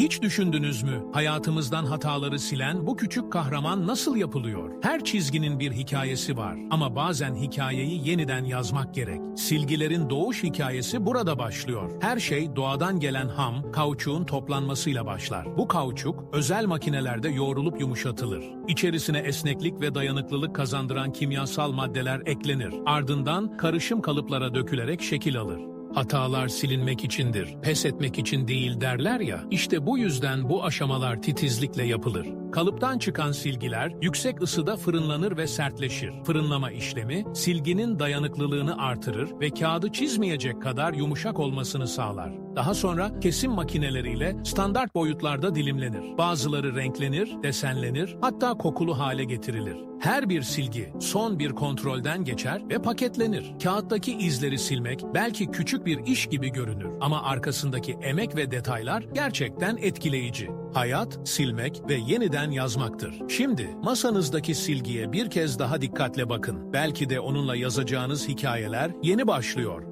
Hiç düşündünüz mü? Hayatımızdan hataları silen bu küçük kahraman nasıl yapılıyor? Her çizginin bir hikayesi var ama bazen hikayeyi yeniden yazmak gerek. Silgilerin doğuş hikayesi burada başlıyor. Her şey doğadan gelen ham, kauçuğun toplanmasıyla başlar. Bu kauçuk özel makinelerde yoğrulup yumuşatılır. İçerisine esneklik ve dayanıklılık kazandıran kimyasal maddeler eklenir. Ardından karışım kalıplara dökülerek şekil alır. Hatalar silinmek içindir, pes etmek için değil derler ya, işte bu yüzden bu aşamalar titizlikle yapılır. Kalıptan çıkan silgiler yüksek ısıda fırınlanır ve sertleşir. Fırınlama işlemi silginin dayanıklılığını artırır ve kağıdı çizmeyecek kadar yumuşak olmasını sağlar. Daha sonra kesim makineleriyle standart boyutlarda dilimlenir. Bazıları renklenir, desenlenir, hatta kokulu hale getirilir. Her bir silgi son bir kontrolden geçer ve paketlenir. Kağıttaki izleri silmek belki küçük bir iş gibi görünür ama arkasındaki emek ve detaylar gerçekten etkileyici. Hayat, silmek ve yeniden yazmaktır. Şimdi masanızdaki silgiye bir kez daha dikkatle bakın. Belki de onunla yazacağınız hikayeler yeni başlıyor.